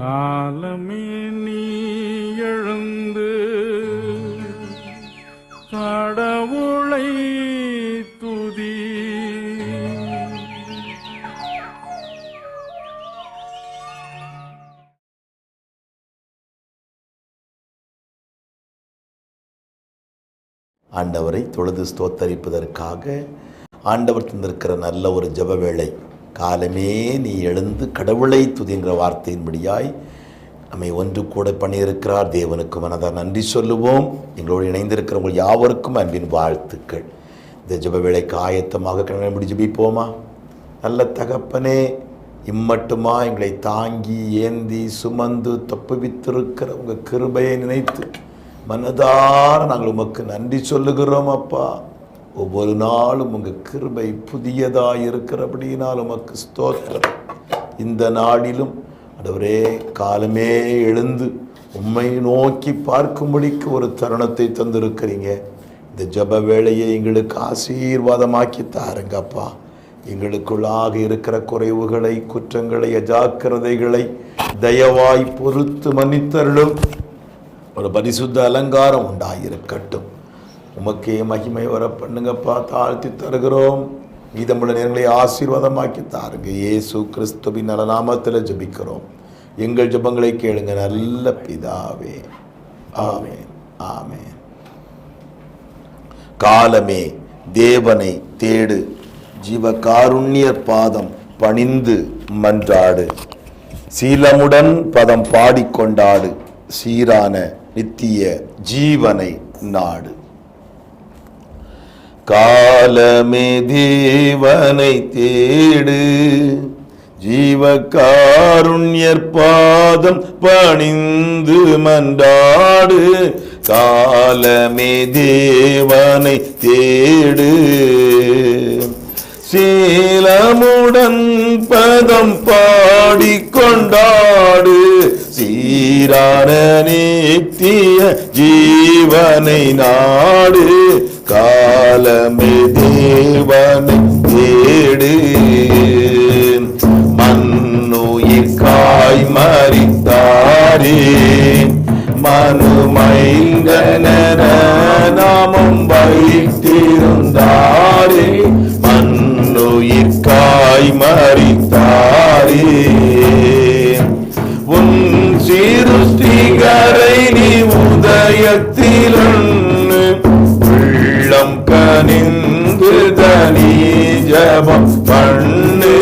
காலமே நீ எழுந்து கடவுளை துதி. ஆண்டவரை தொழுது ஸ்தோத்தரிப்பதற்காக ஆண்டவர் தந்திருக்கிற நல்ல ஒரு ஜெபவேளை காலமே நீ எழுந்து கடவுளை துதிங்கிற வார்த்தையின்படியாய் நம்மை ஒன்று கூட பண்ணியிருக்கிறார். தேவனுக்கு மனதார் நன்றி சொல்லுவோம். எங்களோடு இணைந்திருக்கிறவங்க யாவருக்கும் அன்பின் வாழ்த்துக்கள். இந்த ஜப வேலைக்கு ஆயத்தமாக கண்ணை ஜபிப்போமா? நல்ல தகப்பனே இம்மட்டுமா எங்களை தாங்கி ஏந்தி சுமந்து தப்புவித்திருக்கிற உங்கள் கிருபையை நினைத்து மனதார நாங்கள் உமக்கு நன்றி சொல்லுகிறோம் அப்பா. ஒவ்வொரு நாளும் உங்கள் கிருபை புதியதாக இருக்கிறபடியினால் உமக்கு ஸ்தோத்திரம். இந்த நாளிலும் ஆண்டவரே காலமே எழுந்து உண்மை நோக்கி பார்க்கும்படிக்கு ஒரு தருணத்தை தந்திருக்கிறீங்க. இந்த ஜெப வேலையை எங்களுக்கு ஆசீர்வாதமாக்கி தாருங்கப்பா. எங்களுக்குள்ளாக இருக்கிற குறைவுகளை குற்றங்களை அஜாக்கிரதைகளை தயவாய் பொறுத்து மன்னித்தருளும். ஒரு பரிசுத்த அலங்காரம் உண்டாயிருக்கட்டும். உமக்கே மகிமை வர பண்ணுங்கப்பா தாழ்த்தி தருகிறோம். மீதமுள்ள நேரங்களை ஆசீர்வாதமாக்கி தாருங்க. ஏசு கிறிஸ்துவின் நலநாமத்தில் ஜெபிக்கிறோம். எங்கள் ஜெபங்களை கேளுங்க. நல்ல பிதாவே. ஆமென். ஆமென். காலமே தேவனை தேடு. ஜீவ காருண்யர் பாதம் பணிந்து மன்றாடு. சீலமுடன் பதம் பாடிக்கொண்டாடு. சீரான நித்திய ஜீவனை நாடு. காலமே தேவனை தேடு. ஜீவகாருண்யர் பாதம் பணிந்து மன்றாடு. காலமே தேவனை தேடு. சீலமுடன் பதம் பாடிக்கொண்டாடு. சீரான நித்திய ஜீவனை நாடு. காலமே தேவனை தேடு. மண்ணுயிர் காய் மறித்தாரே. மனுமைந்தன நாமம் வைத்திருந்தாரே. மண்ணுயிர்காய் மறித்தாரே. ஜபம் பண்ணு.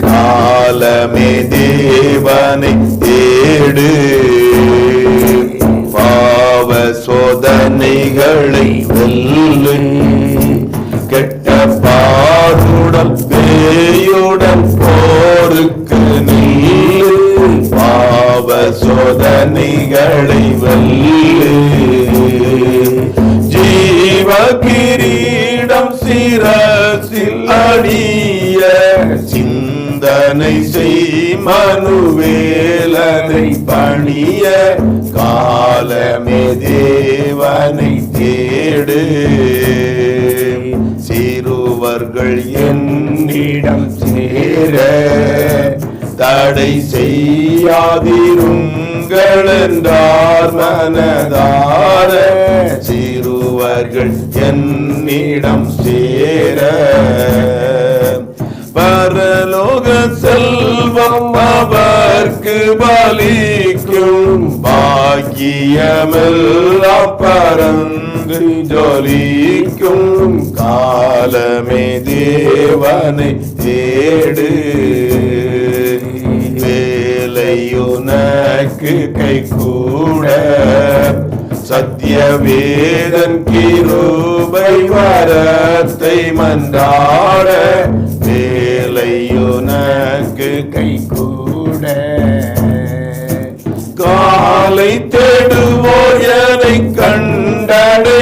காலமே தேவனை தேடு. பாவ சோதனைகளை வெல்லு. கெட்ட பாருடன் பேயுடன் போருக்கு நீரு பாவ சோதனைகளை வெல்லு. சிந்தனை செய் மனுவேலனை பணிய காலமே தேவனை தேடு. சிறுவர்கள் என்னிடம் சேர தடை செய்யாதிருங்கள் என்றார் மனதார. சிறுவர்கள் என்னிடம் சேர பரலோக செல்வம் அவர்க்கு பலிக்கும். பாக்கியமெல்லாம் பறந்து ஜொலிக்கும். காலமே தேவனை தேடு. வேலையுனக்கு கை கூட சத்திய வேதன் கிருபை வரத்தை மன்றாட வேலையுனக்கு கை கூட காலை தேடுவோர் எனை கண்டடைவாரே?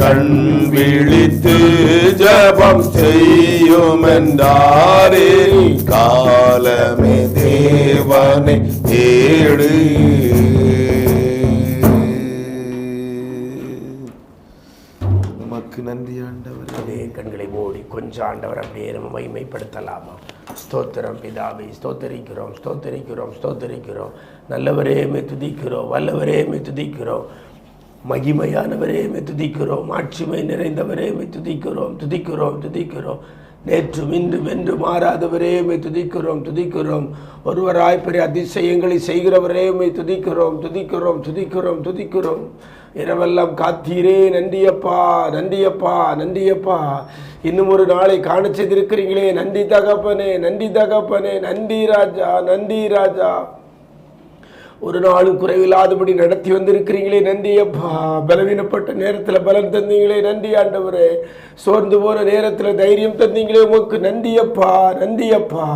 கண் விழித்து ஜபம் செய்யும் என்றாரே காலமே தேவனை தேடு. உமக்கு நன்றி ஆண்டவர். அப்படியே கண்களை மூடி கொஞ்சம் ஆண்டவர் அப்படியே நம்ம மகிமைப்படுத்தலாமா? ஸ்தோத்திரம் பிதாவை ஸ்தோத்தரிக்கிறோம் ஸ்தோத்தரிக்கிறோம் ஸ்தோத்தரிக்கிறோம். நல்லவரே துதிக்கிறோம் வல்லவரே துதிக்கிறோம். மகிமையானவரே துதிக்கிறோம். ஆட்சிமை நிறைந்தவரே துதிக்கிறோம் துதிக்கிறோம் துதிக்கிறோம். நேற்றும் இன்றும் என்று மாறாதவரே மே துதிக்கிறோம் துதிக்கிறோம். ஒருவராய் பெரிய அதிசயங்களை செய்கிறவரேமே துதிக்கிறோம் துதிக்கிறோம் துதிக்கிறோம் துதிக்கிறோம். இரவெல்லாம் காத்தீரே நன்றியப்பா நன்றியப்பா நன்றியப்பா. இன்னும் ஒரு நாளை காண செய்திருக்கிறீங்களே நன்றி தகப்பனே நன்றி தகப்பனே நன்றி ராஜா நன்றி ராஜா. ஒரு நாளும் குறைவில்லாதபடி நடத்தி வந்திருக்கிறீங்களே நன்றி அப்பா பலவீனப்பட்ட நேரத்தில் பலன் தந்தீங்களே நன்றி ஆண்டவரே. சோர்ந்து போன நேரத்தில் தைரியம் தந்தீங்களே உமக்கு நன்றி அப்பா நன்றி அப்பா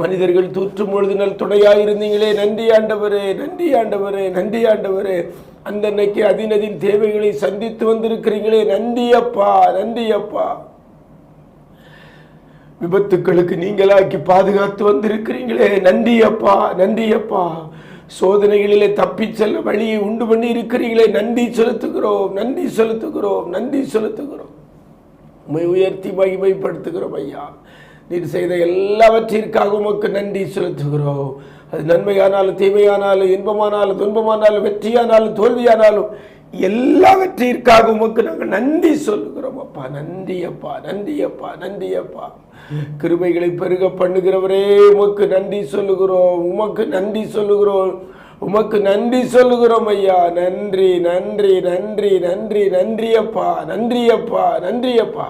மனிதர்கள் தூற்றும் பொழுது நல் துணையாக இருந்தீங்களே நன்றி ஆண்டவரே நன்றி ஆண்டவரே நன்றி ஆண்டவரே. அந்த அன்னைக்கு அதினதின் தேவைகளை சந்தித்து வந்திருக்கிறீங்களே நன்றி அப்பா நன்றி அப்பா விபத்துக்களுக்கு நீங்களாக்கி பாதுகாத்து வந்திருக்கிறீங்களே. நன்றி அப்பா நன்றி அப்பா சோதனைகளிலே தப்பிச் செல்ல வழியை உண்டு பண்ணி இருக்கிறீங்களே நன்றி செலுத்துகிறோம் நன்றி செலுத்துகிறோம் நன்றி செலுத்துகிறோம். உண்மை உயர்த்தி மகிமைப்படுத்துகிறோம் ஐயா. நீர் செய்த எல்லாவற்றிற்காக உமக்கு நன்றி செலுத்துகிறோம். அது நன்மையானாலும் தீமையானாலும் இன்பமானாலும் துன்பமானாலும் வெற்றியானாலும் தோல்வியானாலும் எல்லாவற்றிற்காக உமக்கு நாங்கள் நன்றி சொல்லுகிறோம். அப்பா நன்றி அப்பா நன்றி அப்பா நன்றி அப்பா. கிருபைகளை பெருக பண்ணுகிறவரே உமக்கு நன்றி சொல்லுகிறோம். உமக்கு நன்றி சொல்லுகிறோம். உமக்கு நன்றி சொல்லுகிறோம் ஐயா. நன்றி நன்றி நன்றி நன்றி நன்றி அப்பா நன்றி அப்பா நன்றி அப்பா.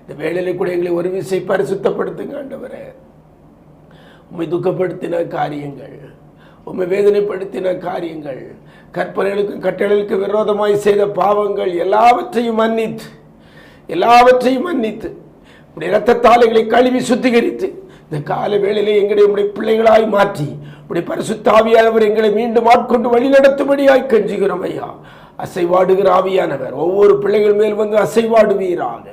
இந்த வேலையில கூட எங்களை ஒரு விசை பரிசுத்தப்படுத்துங்க ஆண்டவரே. உண்மை துக்கப்படுத்தின காரியங்கள் உண்மை வேதனைப்படுத்தின காரியங்கள் கற்பனைகளுக்கும் கட்டளைகளுக்கு விரோதமாய் செய்த பாவங்கள் எல்லாவற்றையும் மன்னித்து எல்லாவற்றையும் மன்னித்து உடைய இரத்தத்தால் எங்களை கழுவி சுத்திகரித்து இந்த கால வேளையிலே எங்களை உடைய பிள்ளைகளாய் மாற்றி உடைய பரிசுத்தாவியானவர் எங்களை மீண்டும் ஆட்கொண்டு வழிநடத்தும்படியாய் கெஞ்சுகிறோம் ஐயா. அசைவாடுகிற ஆவியானவர். ஒவ்வொரு பிள்ளைகள் மேல் வந்து அசைவாடுவீராக.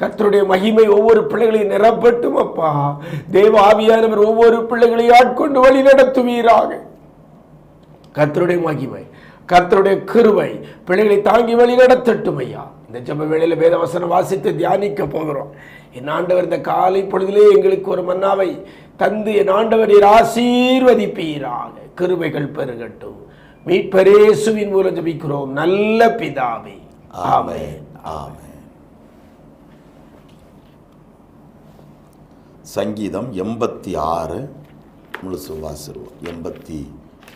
கர்த்தருடைய மகிமை ஒவ்வொரு பிள்ளைகளையும் நிரப்பட்டும் அப்பா. தேவ ஆவியானவர் ஒவ்வொரு பிள்ளைகளையும் ஆட்கொண்டு வழி நடத்துவீராக. கர்த்தருடைய மகிமை கர்த்தருடைய கிருவை பிள்ளைகளை தாங்கி வழி நடத்தட்டும் ஐயா. இந்த ஜப வேளையில் வேதவசனம் வாசித்து தியானிக்க போகிறோம். என் ஆண்டவர் இந்த காலை பொழுதிலே எங்களுக்கு ஒரு மன்னாவை தந்து என் ஆண்டவர் ஆசீர்வதிப்பீராக. கிருவைகள் பெருகட்டும். மீட்பரேசுவின் மூலம் ஜபிக்கிறோம். நல்ல பிதாவே. ஆமேன். ஆமேன். சங்கீதம் எண்பத்தி ஆறு. முழுசு வாசிடுவோம் எண்பத்தி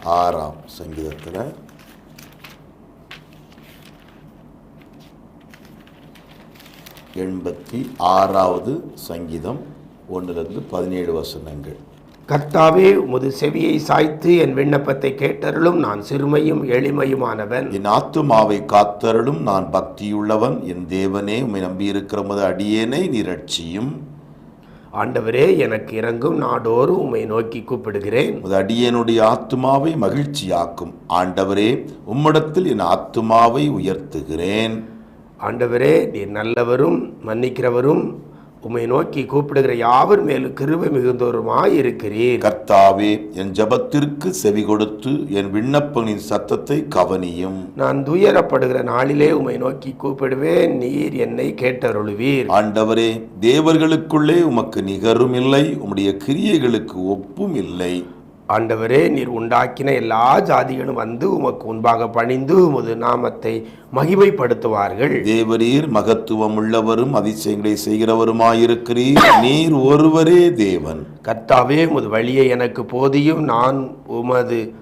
ஆறாம் சங்கீதத்தில். எண்பத்தி ஆறாவது சங்கீதம் ஒன்றிலிருந்து பதினேழு வசனங்கள். கர்த்தாவே உமது செவியை சாய்த்து என் விண்ணப்பத்தை கேட்டருளும் நான் சிறுமையும் எளிமையுமானவன். என் ஆத்துமாவை காத்தருளும் நான் பக்தியுள்ளவன். என் தேவனே உம்மை நம்பியிருக்கிற உமது அடியேனை நிரட்சியும் ஆண்டவரே எனக்கு இறங்கும் நாடோறும் உம்மை நோக்கி கூப்பிடுகிறேன். உமது அடியேனுடைய ஆத்துமாவை மகிழ்ச்சியாக்கும். ஆண்டவரே உம்மிடத்தில் என் ஆத்துமாவை உயர்த்துகிறேன். ஆண்டவரே நீர் நல்லவரும் மன்னிக்கிறவரும் உம்மை நோக்கி கூப்பிடுகிற யாவர் மேலும் கிருபை மிகுந்தோருமாய் இருக்கிறீர்? கர்த்தாவே என் ஜெபத்திற்கு செவி கொடுத்து என் விண்ணப்பங்களின் சத்தத்தை கவனியும். நான் துயரப்படுகிற நாளிலே உம்மை நோக்கி கூப்பிடுவேன் நீர் என்னை கேட்டருளுவீர். ஆண்டவரே தேவர்களுக்குள்ளே உமக்கு நிகரும் இல்லை உம்முடைய கிரியைகளுக்கு ஒப்பும் இல்லை. ஆண்டவரே நீர் உண்டாக்கின எல்லா ஜாதிகளும் வந்து உமக்கு முன்பாக பணிந்து உமது நாமத்தை மகிமைப்படுத்துவார்கள். தேவரீர் மகத்துவம் உள்ளவரும் அதிசயங்களை செய்கிறவருமாயிருக்கிறீர். நீர் ஒருவரே தேவன். கர்த்தாவே உமது வழியை எனக்கு போதியும். நான் உமது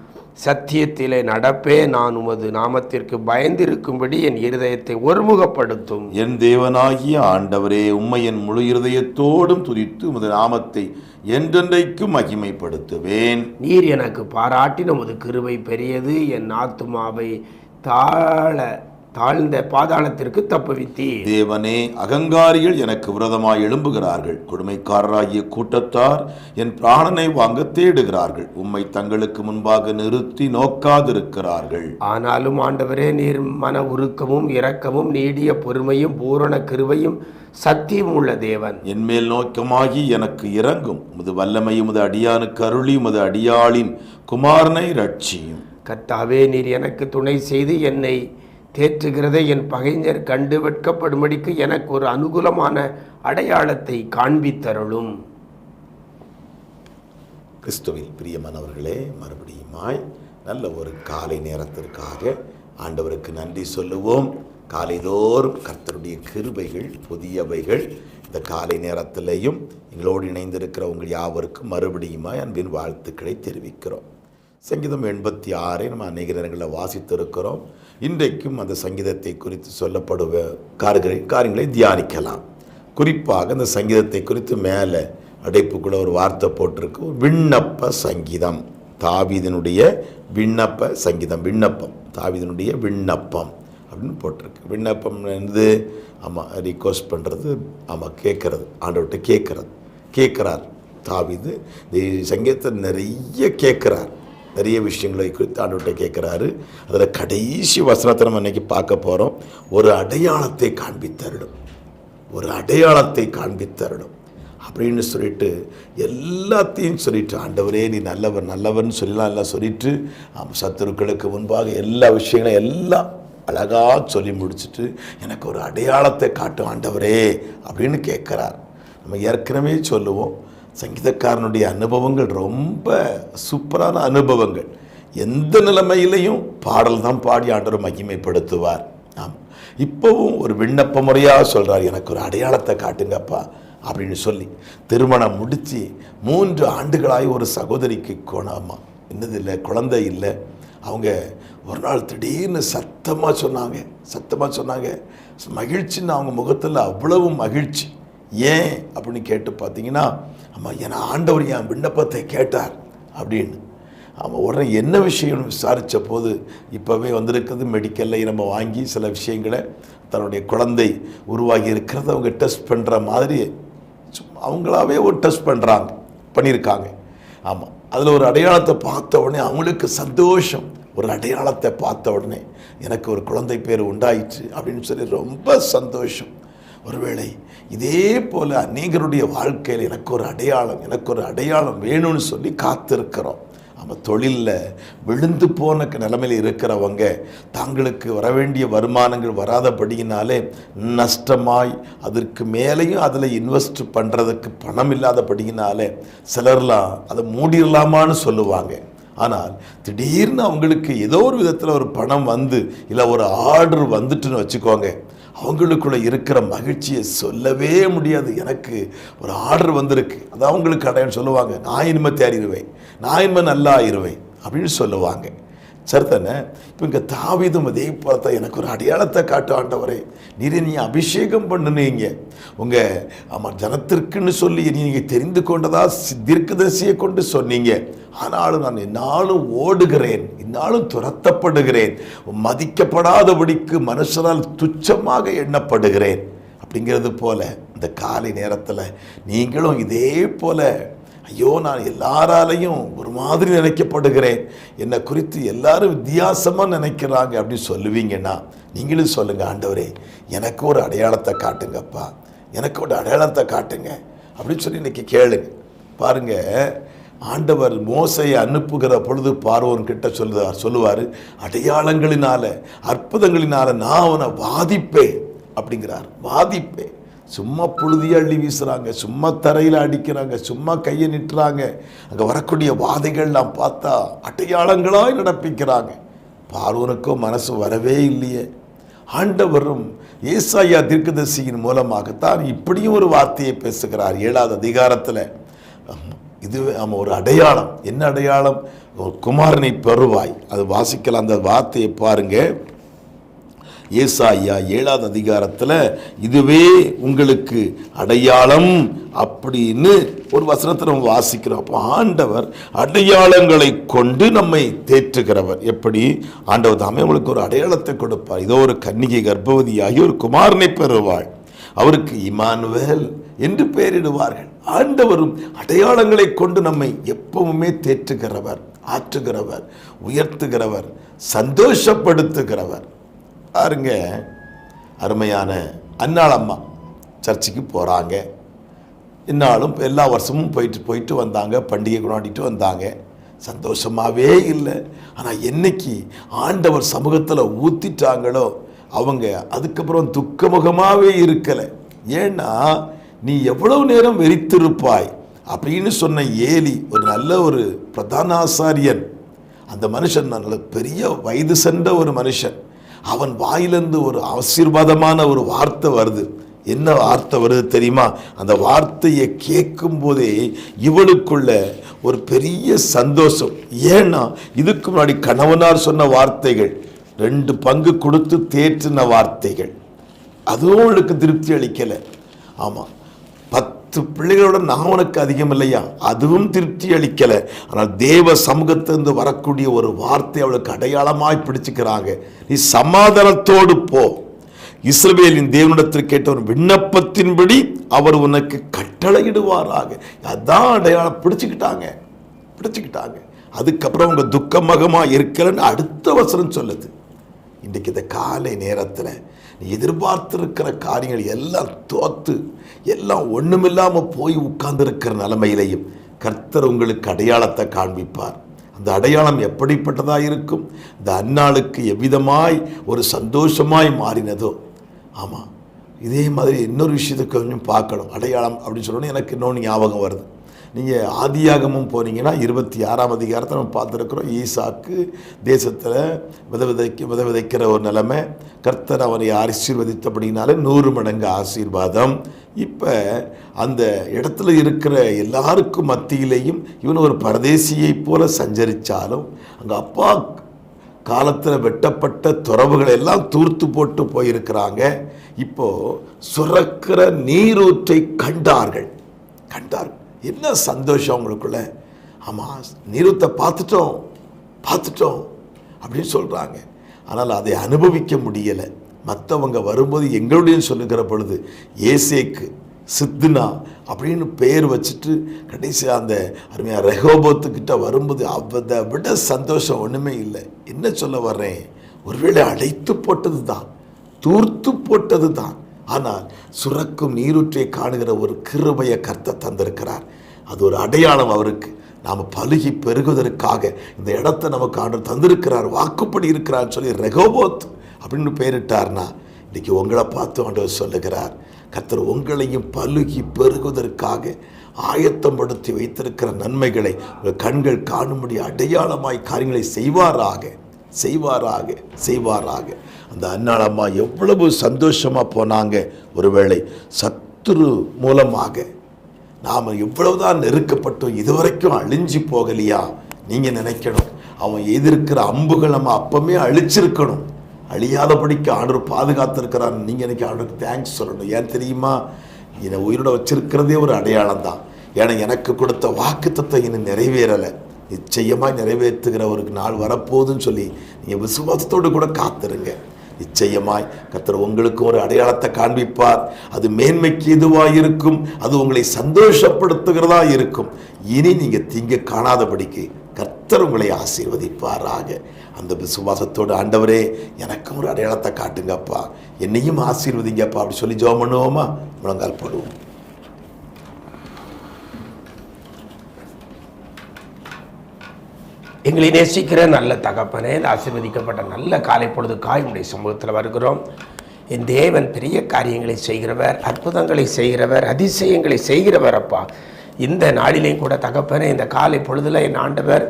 சத்தியத்திலே நடப்பே. நான் உமது நாமத்திற்கு பயந்திருக்கும்படி என் இருதயத்தை ஒருமுகப்படுத்தும். என் தேவனாகிய ஆண்டவரே உம்மை என் முழு இருதயத்தோடும் துதித்து உமது நாமத்தை என்றென்றைக்கும் மகிமைப்படுத்துவேன். நீர் எனக்கு பாராட்டின உமது கிருபை பெரியது. என் ஆத்துமாவை தாழ தாழ்ந்த பாதாளத்திற்கு தப்புவித்தீர். தேவனே அகங்காரிகள் எனக்கு விரதமாய் எழும்புகிறார்கள். கொடுமைக்காரராகிய கூட்டத்தார் என் பிராணனை வாங்க தேடுகிறார்கள். உம்மை தங்களுக்கு முன்பாக நிறுத்தி நோக்காதிருக்கிறார்கள். ஆனாலும் ஆண்டவரே நீர் மன உருக்கமும் இரக்கமும் நீடிய பொறுமையும் பூரண கிருபையும் சத்தியம் உள்ள தேவன். என்மேல் நோக்கமாகி எனக்கு இறங்கும். உமது வல்லமை உமது அடியானுக்கு அருளி உமது அடியாளின் குமாரனை ரட்சியும் கர்த்தாவே நீர் எனக்கு துணை செய்து என்னை தேற்றுகிறதை என் பகைஞர் கண்டு வெட்கப்படும்படிக்கு எனக்கு ஒரு அனுகூலமான அடையாளத்தை காண்பித்தருளும். கிறிஸ்துவில் பிரியமானவர்களே மறுபடியுமாய் நல்ல ஒரு காலை நேரத்திற்காக ஆண்டவருக்கு நன்றி சொல்லுவோம். காலைதோறும் கர்த்தருடைய கிருபைகள் புதியவைகள் இந்த காலை நேரத்திலேயும் எங்களோடு இணைந்திருக்கிற உங்கள் யாவருக்கும் மறுபடியுமாய் அன்பின் வாழ்த்துக்களை தெரிவிக்கிறோம். சங்கீதம் எண்பத்தி ஆறை நம்ம அநேக நேரங்களில் வாசித்திருக்கிறோம். இன்றைக்கும் அந்த சங்கீதத்தை குறித்து சொல்லப்படுவ காரியங்களை காரியங்களை தியானிக்கலாம். குறிப்பாக இந்த சங்கீதத்தை குறித்து மேலே அடைப்புக்குள்ள ஒரு வார்த்தை போட்டிருக்கு. விண்ணப்ப சங்கீதம். தாவிதனுடைய விண்ணப்ப சங்கீதம். விண்ணப்பம். தாவிதனுடைய விண்ணப்பம். அப்படின்னு போட்டிருக்கு. விண்ணப்பம் வந்து ஆமாம் ரிக்வஸ்ட் பண்ணுறது ஆமாம் கேட்குறது ஆண்டவர்கிட்ட கேட்குறது. கேட்குறார். தாவிது சங்கீதத்தை நிறைய கேட்குறார். நிறைய விஷயங்களை குறித்து ஆண்டவர்கிட்ட கேட்குறாரு. அதில் கடைசி வசனத்தை நம்ம இன்றைக்கி பார்க்க போகிறோம் ஒரு அடையாளத்தை காண்பித்தருடும் ஒரு அடையாளத்தை காண்பித்தருடும் அப்படின்னு சொல்லிட்டு எல்லாத்தையும் சொல்லிட்டு ஆண்டவரே நீ நல்லவர் நல்லவன் சொல்லலாம் எல்லாம் சொல்லிட்டு சத்துருக்களுக்கு முன்பாக எல்லா விஷயங்களும் எல்லாம் அழகாக சொல்லி முடிச்சுட்டு எனக்கு ஒரு அடையாளத்தை காட்டும் ஆண்டவரே அப்படின்னு கேட்குறார். நம்ம ஏற்கனவே சொல்லுவோம் சங்கீதக்காரனுடைய அனுபவங்கள் ரொம்ப சூப்பரான அனுபவங்கள். எந்த நிலைமையிலையும் பாடல் தான் பாடி ஆண்டவர் மகிமைப்படுத்துவார். ஆமாம் இப்போவும் ஒரு விண்ணப்ப முறையாக சொல்கிறார் எனக்கு ஒரு அடையாளத்தை காட்டுங்கப்பா அப்படின்னு சொல்லி. திருமணம் முடித்து மூன்று ஆண்டுகளாய் ஒரு சகோதரிக்கு கோணாமா. என்னது இல்லை குழந்தை இல்லை. அவங்க ஒரு நாள் திடீர்னு சத்தமாக சொன்னாங்க. சத்தமாக சொன்னாங்க. மகிழ்ச்சின்னு அவங்க முகத்தில் அவ்வளவு மகிழ்ச்சி. ஏன் அப்படின்னு கேட்டு பார்த்தீங்கன்னா ஆமாம் என் ஆண்டவர் என் விண்ணப்பத்தை கேட்டார் அப்படின்னு. அவன் உடனே என்ன விஷயம்னு விசாரித்த போது இப்போவே வந்திருக்கிறது மெடிக்கலில் நம்ம வாங்கி சில விஷயங்களை தன்னுடைய குழந்தை உருவாகி இருக்கிறத அவங்க டெஸ்ட் பண்ணுற மாதிரி சும்மா அவங்களாவே ஒரு டெஸ்ட் பண்ணுறாங்க பண்ணியிருக்காங்க. ஆமாம் அதில் ஒரு அடையாளத்தை பார்த்த உடனே அவங்களுக்கு சந்தோஷம். ஒரு அடையாளத்தை பார்த்த உடனே எனக்கு ஒரு குழந்தை பேர் உண்டாயிற்று அப்படின்னு சொல்லி ரொம்ப சந்தோஷம். ஒருவேளை இதே போல் அநேகருடைய வாழ்க்கையில் எனக்கு ஒரு அடையாளம் எனக்கு ஒரு அடையாளம் வேணும்னு சொல்லி காத்திருக்கிறோம். நம்ம தொழிலில் விழுந்து போன நிலமையில் இருக்கிறவங்க தாங்களுக்கு வர வேண்டிய வருமானங்கள் வராதபடியினாலே நஷ்டமாய் அதற்கு மேலேயும் அதில் இன்வெஸ்ட் பண்ணுறதுக்கு பணம் இல்லாதபடியினாலே சிலர்லாம் அதை மூடிடலாமான்னு சொல்லுவாங்க. ஆனால் திடீர்னு அவங்களுக்கு ஏதோ ஒரு விதத்தில் ஒரு பணம் வந்து இல்லை ஒரு ஆர்டர் வந்துட்டுன்னு வச்சுக்கோங்க அவங்களுக்குள்ள இருக்கிற மகிழ்ச்சியை சொல்லவே முடியாது. எனக்கு ஒரு ஆர்டர் வந்திருக்கு. அது அவங்களுக்கு அடையாளம் சொல்லுவாங்க. நான் இனிமே தேறிடுவேன் நான் இனிமே நல்லா ஆயிடுவேன் அப்படின்னு சொல்லுவாங்க. சரிதானே இப்போ இங்கே தாவிதம் அதே பார்த்தா எனக்கு ஒரு அடையாளத்தை காட்டு ஆண்டவரே. நீரை நீ அபிஷேகம் பண்ணுனீங்க உங்கள் ஆமாம் ஜனத்திற்குன்னு சொல்லி நீங்கள் தெரிந்து கொண்டதா சி- தீர்க்கதரிசியை கொண்டு சொன்னீங்க. ஆனாலும் நான் என்னாலும் ஓடுகிறேன் இந்நாளும் துரத்தப்படுகிறேன். மதிக்கப்படாதபடிக்கு மனுஷனால் துச்சமாக எண்ணப்படுகிறேன். அப்படிங்கிறது போல இந்த காலை நேரத்தில் நீங்களும் இதே போல ஐயோ நான் எல்லாராலையும் ஒரு மாதிரி நினைக்கப்படுகிறேன். என்னை குறித்து எல்லாரும் வித்தியாசமாக நினைக்கிறாங்க அப்படின்னு சொல்லுவீங்கன்னா நீங்களும் சொல்லுங்க ஆண்டவரே எனக்கு ஒரு அடையாளத்தை காட்டுங்கப்பா. எனக்கு ஒரு அடையாளத்தை காட்டுங்க அப்படின்னு சொல்லி இன்னைக்கு கேளுங்க. பாருங்க ஆண்டவர் மோசையை அனுப்புகிற பொழுது பார்வோன் கிட்ட சொல்லுவார் சொல்லுவார் அடையாளங்களினால அற்புதங்களினால நான் அவனை வாதிப்பேன் அப்படிங்கிறார். வாதிப்பேன். சும்மா புழுதி அள்ளி வீசுகிறாங்க சும்மா தரையில் அடிக்கிறாங்க சும்மா கையை நிட்டுறாங்க. அங்கே வரக்கூடிய வாதைகள்லாம் பார்த்தா அடையாளங்களாய் நடப்பிக்கிறாங்க. பார்வனுக்கோ மனசு வரவே இல்லையே. ஆண்டவரும் ஏசாயா தீர்க்கதரிசியின் மூலமாகத்தான் இப்படியும் ஒரு வார்த்தையை பேசுகிறார் ஏழாவது அதிகாரத்தில். இது ஆமாம் ஒரு அடையாளம். என்ன அடையாளம்? ஒரு குமாரனை பெறுவாய். அது வாசிக்கலாம் அந்த வார்த்தையை பாருங்கள் ஏசாயா ஏழாவது அதிகாரத்தில் இதுவே உங்களுக்கு அடையாளம் அப்படின்னு ஒரு வசனத்தை நம்ம வாசிக்கிறோம். அப்போ ஆண்டவர் அடையாளங்களை கொண்டு நம்மை தேற்றுகிறவர். எப்படி? ஆண்டவர் தாமே உங்களுக்கு ஒரு அடையாளத்தை கொடுப்பார். இதோ ஒரு கன்னிகை கர்ப்பவதியாகி ஒரு குமாரனை பெறுவாள். அவருக்கு இமானுவேல் என்று பெயரிடுவார்கள். ஆண்டவரும் அடையாளங்களை கொண்டு நம்மை எப்பவுமே தேற்றுகிறவர் ஆற்றுகிறவர் உயர்த்துகிறவர் சந்தோஷப்படுத்துகிறவர். பாருங்க. அருமையான அன்னாள் அம்மா சர்ச்சுக்கு போகிறாங்க இந்நாளும் எல்லா வருஷமும் போயிட்டு போயிட்டு வந்தாங்க. பண்டிகை கொண்டாடிட்டு வந்தாங்க. சந்தோஷமாகவே இல்லை. ஆனால் என்னைக்கு ஆண்டவர் சமூகத்தில் ஊற்றிட்டாங்களோ அவங்க அதுக்கப்புறம் துக்கமுகமாகவே இருக்கலை. ஏன்னா நீ எவ்வளவு நேரம் வெறித்திருப்பாய் அப்படின்னு சொன்ன ஏலி ஒரு நல்ல ஒரு பிரதான ஆசாரியன் அந்த மனுஷன் நல்ல பெரிய வயது சென்ற ஒரு மனுஷன். அவன் வாயிலிருந்து ஒரு ஆசீர்வாதமான ஒரு வார்த்தை வருது. என்ன வார்த்தை வருது தெரியுமா? அந்த வார்த்தையை கேட்கும் போதே இவளுக்குள்ள ஒரு பெரிய சந்தோஷம். ஏன்னா இதுக்கு முன்னாடி கணவனார் சொன்ன வார்த்தைகள் ரெண்டு பங்கு கொடுத்து தேற்றின வார்த்தைகள். அதுவும் அவளுக்கு திருப்தி அளிக்கலை. ஆமாம் பத்து பிள்ளைகளோட நான் உனக்கு அதிகம் இல்லையா அதுவும் திருப்தி அளிக்கலை. ஆனால் தேவ சமூகத்திலிருந்து வரக்கூடிய ஒரு வார்த்தை அவளுக்கு அடையாளமாய் பிடிச்சுக்கிறாங்க. நீ சமாதானத்தோடு போ. இஸ்ரவேலின் தேவனிடத்தில் கேட்ட ஒரு விண்ணப்பத்தின்படி அவர் உனக்கு கட்டளையிடுவாராக. அதான் அடையாளம். பிடிச்சுக்கிட்டாங்க. பிடிச்சுக்கிட்டாங்க. அதுக்கப்புறம் உங்க துக்கமகமா இருக்கலன்னு அடுத்த வசனம் சொல்லுது. இன்றைக்கு இந்த காலை நேரத்தில் நீ எதிர்பார்த்துருக்கிற காரியங்கள் எல்லாம் தோத்து எல்லாம் ஒன்றுமில்லாமல் போய் உட்கார்ந்துருக்கிற நிலைமையிலையும் கர்த்தர் உங்களுக்கு அடையாளத்தை காண்பிப்பார். அந்த அடையாளம் எப்படிப்பட்டதாக இருக்கும்? இந்த அந்நாளுக்கு எவ்விதமாய் ஒரு சந்தோஷமாய் மாறினதோ? ஆமாம் இதே மாதிரி இன்னொரு விஷயத்தை கொஞ்சம் பார்க்கணும். அடையாளம் அப்படின்னு சொல்லணும்னு எனக்கு இன்னொன்று ஞாபகம் வருது. நீங்கள் ஆதியாகமும் போனீங்கன்னா இருபத்தி ஆறாம் அதிகாரத்தை நம்ம பார்த்துருக்குறோம். ஈசாக்கு தேசத்தில் வித விதைக்க வித விதைக்கிற ஒரு நிலைமை. கர்த்தர் அவனை ஆசீர்வதித்தபடினாலே நூறு மடங்கு ஆசீர்வாதம். இப்போ அந்த இடத்துல இருக்கிற எல்லாருக்கும் மத்தியிலையும் இவன் ஒரு பரதேசியைப் போல சஞ்சரித்தாலும் அங்கே அப்பா காலத்தில் வெட்டப்பட்ட துறவுகளை எல்லாம் தூர்த்து போட்டு போயிருக்கிறாங்க. இப்போ சுரக்கிற நீரூற்றை கண்டார்கள். கண்டார்கள். என்ன சந்தோஷம் அவங்களுக்குள்ள ஆமாம் நிறுத்தை பார்த்துட்டோம் பார்த்துட்டோம் அப்படின்னு சொல்கிறாங்க ஆனால் அதை அனுபவிக்க முடியலை. மற்றவங்க வரும்போது எங்களுடைய சொல்லுகிற பொழுது ஏசேக்கு சித்துனா அப்படின்னு பெயர் வச்சுட்டு கடைசியாக அந்த அருமையாக ரெகோபத்துக்கிட்ட வரும்போது அதை விட சந்தோஷம் ஒன்றுமே இல்லை. என்ன சொல்ல வர்றேன்? ஒருவேளை அடைத்து போட்டது தான் தூர்த்து போட்டது தான். ஆனால் சுரக்கும் நீரூற்றை காணுகிற ஒரு கிருபையை கர்த்த தந்திருக்கிறார். அது ஒரு அடையாளம் அவருக்கு. நாம் பழுகி பெருகுவதற்காக இந்த இடத்தை நமக்கு ஆண்டு தந்திருக்கிறார் வாக்குப்படி இருக்கிறார் சொல்லி ரெகோபோத் அப்படின்னு பெயரிட்டார்னா இன்னைக்கு உங்களை பார்த்து ஆண்டவர் சொல்லுகிறார் கர்த்தர் உங்களையும் பழுகி பெருகுவதற்காக ஆயத்தப்படுத்தி வைத்திருக்கிற நன்மைகளை உங்கள் கண்கள் காணும்படி அடையாளமாய் காரியங்களை செய்வாராக செய்வாராக செய்வாராக. அந்த அன்னாளம்மா எவ்வளவு சந்தோஷமாக போனாங்க. ஒருவேளை சத்துரு மூலமாக நாம் இவ்வளவுதான் நெருக்கப்பட்டோம் இதுவரைக்கும் அழிஞ்சு போகலையா? நீங்கள் நினைக்கணும். அவன் எதிர்க்கிற அம்புகள் நம்ம அப்பமே அழிச்சிருக்கணும். அழியாதபடிக்கு ஆண்டவர் பாதுகாத்திருக்கிறான் நீங்கள் இன்றைக்கி ஆண்டவருக்கு தேங்க்ஸ் சொல்லணும். ஏன் தெரியுமா? என்னை உயிரோட வச்சிருக்கிறதே ஒரு அடையாளம் தான் ஏன்னா எனக்கு கொடுத்த வாக்குத்தத்தை இன்னும் நிறைவேறலை. நிச்சயமாக நிறைவேற்றுகிற ஒரு நாள் வரப்போகுதுன்னு சொல்லி நீங்கள் விசுவாசத்தோடு கூட காத்திருங்க. நிச்சயமாய் கத்தர் உங்களுக்கு ஒரு அடையாளத்தை காண்பிப்பார். அது மேன்மைக்கு எதுவாக இருக்கும் அது உங்களை சந்தோஷப்படுத்துகிறதா இருக்கும். இனி நீங்கள் தீங்க காணாதபடிக்கு கர்த்தர் உங்களை ஆசீர்வதிப்பாராக. அந்த விசுவாசத்தோடு ஆண்டவரே எனக்கும் ஒரு அடையாளத்தை காட்டுங்கப்பா. என்னையும் ஆசீர்வதிங்கப்பா. அப்படி சொல்லி ஜோம் பண்ணுவோமா? முழங்கால் போடுவோம். எங்களை நேசிக்கிற நல்ல தகப்பனே இந்த ஆசீர்வதிக்கப்பட்ட நல்ல காலை பொழுது உடைய சமூகத்தில் வருகிறோம். என் தேவன் பெரிய காரியங்களை செய்கிறவர் அற்புதங்களை செய்கிறவர் அதிசயங்களை செய்கிறவர் அப்பா. இந்த நாளிலேயும் கூட தகப்பனே இந்த காலை பொழுதில் என் ஆண்டவர்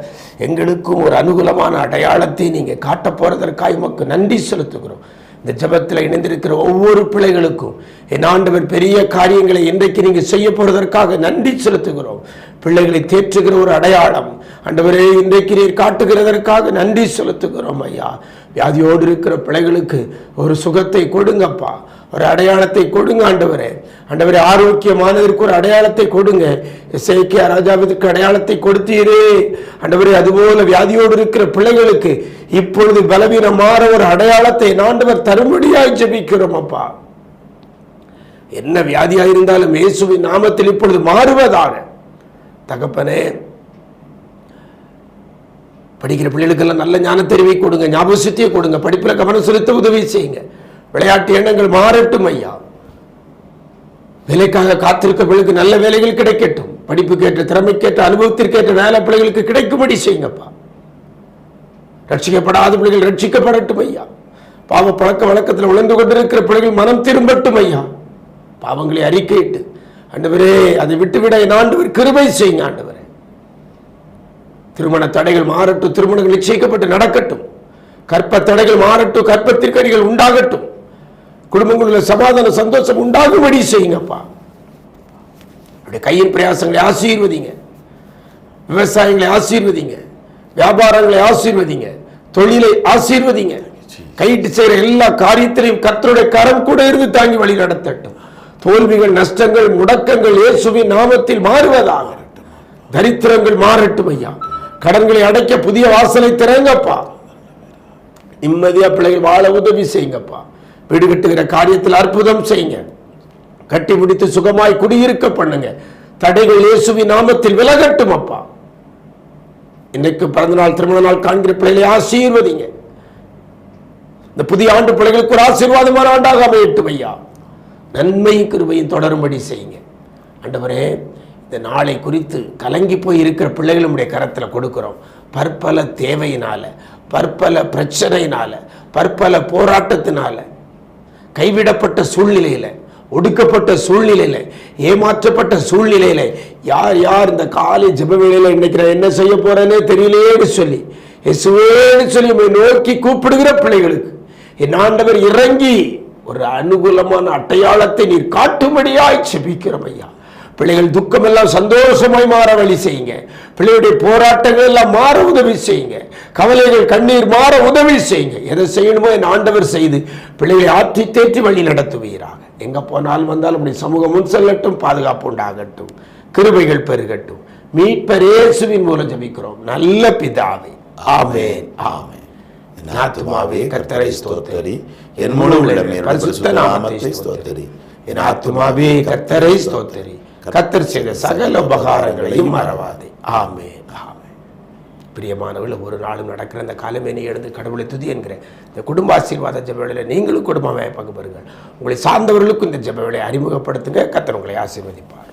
எங்களுக்கும் ஒரு அனுகூலமான அடையாளத்தை நீங்கள் காட்ட போகிறதற்காக உமக்கு நன்றி செலுத்துகிறோம். இந்த ஜபத்தில் இணைந்திருக்கிற ஒவ்வொரு பிள்ளைகளுக்கும் என் ஆண்டவர் பெரிய காரியங்களை இன்றைக்கு நீங்கள் செய்ய போறதற்காக நன்றி செலுத்துகிறோம். பிள்ளைகளை தேற்றுகிற ஒரு அடையாளம் ஆண்டவரே இன்றைக்கு நீர் காட்டுகிறதற்காக நன்றி செலுத்துகிறோம் ஐயா. வியாதியோடு இருக்கிற பிள்ளைகளுக்கு ஒரு சுகத்தை கொடுங்கப்பா. ஒரு அடையாளத்தை கொடுங்க ஆண்டவரே. ஆண்டவரே ஆரோக்கியமானதற்கு ஒரு அடையாளத்தை கொடுங்க. இசைக்கிய ராஜாவிற்கு அடையாளத்தை கொடுத்தீரே. ஆண்டவரே அதுபோல வியாதியோடு இருக்கிற பிள்ளைகளுக்கு இப்பொழுது பலவீனமான ஒரு அடையாளத்தை ஆண்டவர் தரும்படியாய் ஜபிக்கிறோம் அப்பா. என்ன வியாதியாக இருந்தாலும் இயேசுவின் நாமத்தில் இப்பொழுது மாறுவதாக. தகப்பனே படிக்கிற பிள்ளைகளுக்கெல்லாம் நல்ல ஞானத்தெரிவை கொடுங்க ஞாபக சுத்தியை கொடுங்க படிப்பில் கவனம் செலுத்த உதவி செய்யுங்க. விளையாட்டு எண்ணங்கள் மாறட்டும் ஐயா. வேலைக்காக காத்திருக்க பிள்ளைகளுக்கு நல்ல வேலைகள் கிடைக்கட்டும். படிப்புக்கேற்ற திறமைக்கேற்ற அனுபவத்திற்கேற்ற வேலை பிள்ளைகளுக்கு கிடைக்கும்படி செய்யுங்கப்பா. ரட்சிக்கப்படாத பிள்ளைகள் ரட்சிக்கப்படட்டும் ஐயா. பாவ பழக்க வழக்கத்தில் உழந்து கொண்டிருக்கிற பிள்ளைகள் மனம் திரும்பட்டும் ஐயா. பாவங்களை அறிக்கையிட்டு ஆண்டவரே அதை விட்டுவிட என் ஆண்டவர் கிருபை செய்யுங்க ஆண்டவரே. திருமண தடைகள் மாறட்டும் திருமணங்கள் நிச்சயிக்கப்பட்டு நடக்கட்டும். கற்ப தடைகள் மாறட்டும் கற்பத்திற்கடிகள் உண்டாகட்டும். குடும்பங்களில் சமாதான சந்தோஷம் உண்டாகும்படி செய்யுங்கப்பா. அப்படி கையின் பிரயாசங்களை ஆசீர்வதிங்க. விவசாயங்களை ஆசீர்வதிங்க. வியாபாரங்களை ஆசீர்வதிங்க. தொழிலை ஆசீர்வதிங்க. கைட்டு செய்கிற எல்லா காரியத்திலையும் கத்தருடைய கரம் கூட இருந்து தாங்கி வழி நடத்தட்டும். தோல்விகள் நஷ்டங்கள் முடக்கங்கள் இயேசுவின் நாமத்தில் மாறுவதாக. தரித்திரங்கள் மாறட்டும் ஐயா. கடன்களை அடைக்க புதிய வாசலை திறங்கப்பா. நிம்மதியா பிள்ளைகள் வாழ உதவி செய்யுங்கப்பா. வீடு கட்டுகிற காரியத்தில் அற்புதம் செய்யுங்க. கட்டி முடித்து சுகமாய் குடியிருக்க பண்ணுங்க. தடைகள் இயேசுவி நாமத்தில் விலகட்டும் அப்பா இன்னைக்கு பிறந்த நாள் திருமண நாள் காண்கிற பிள்ளைகளை ஆசீர்வதிங்க. இந்த புதிய ஆண்டு பிள்ளைகளுக்கு ஒரு ஆசீர்வாதமான ஆண்டாக அமையட்டும் ஐயா. நன்மையும் கிருபையும் தொடரும்படி செய்யுங்க. ஆண்டவரே இந்த நாளை குறித்து கலங்கி போய் இருக்கிற பிள்ளைகள் நம்முடைய கரத்தில் கொடுக்குறோம். பற்பல தேவையினால பற்பல பிரச்சனையினால பற்பல போராட்டத்தினால கைவிடப்பட்ட சூழ்நிலையில் ஒடுக்கப்பட்ட சூழ்நிலையில் ஏமாற்றப்பட்ட சூழ்நிலையில யார் யார் இந்த காலை ஜபவேளையில் நினைக்கிற என்ன செய்ய போறேனே தெரியலையேன்னு சொல்லி எசுவேன்னு சொல்லி உம்மை நோக்கி கூப்பிடுகிற பிள்ளைகளுக்கு என் ஆண்டவர் இறங்கி ஒரு அனுகூலமான அடையாளத்தை நீர் காட்டும்படியாய் செபிக்கிறோம் ஐயா. பிள்ளைகள் துக்கம் எல்லாம் சந்தோஷமாய் மாற வழி செய்யுங்க. பிள்ளைகளுடைய போராட்டங்கள் எல்லாம் மாற உதவி செய்யுங்க. கவலைகள் கண்ணீர் மாற உதவி செய்யுங்க. எதை செய்யணுமோ என் ஆண்டவர் செய்து பிள்ளைகளை ஆற்றி தேற்றி வழி நடத்துவீராக. எங்க போனாலும் வந்தாலும் அப்படி சமூகம் முன் செல்லட்டும் பாதுகாப்பு உண்டாகட்டும் கிருபைகள் பெருகட்டும். மீட்பர் இயேசுவின் மூலம் ஜெபிக்கிறோம். நல்ல பிதாவே. ஆமென். ஆமென். ஆத்துமாவே கர்த்தரை ஸ்தோத்தரி. என் நாமத்தை ஸ்தோத்தரி. என் ஆத்துமாவே கர்த்தரை ஸ்தோத்தரி. கத்தர் செய்த சகல உபகாரங்களையும் மறவாதே. ஆமே ஆமே பிரியமானவர்கள் ஒரு நாளும் நடக்கிற அந்த காலமேனி எழுந்து கடவுளை துதி என்கிற இந்த குடும்ப ஆசீர்வாத ஜெபவேளையில் நீங்களும் குடும்பமாக பங்கு பெறுங்கள். உங்களை சார்ந்தவர்களுக்கும் இந்த ஜெபவேளை அறிமுகப்படுத்துங்க. கத்தர் உங்களை ஆசீர்வதிப்பார்.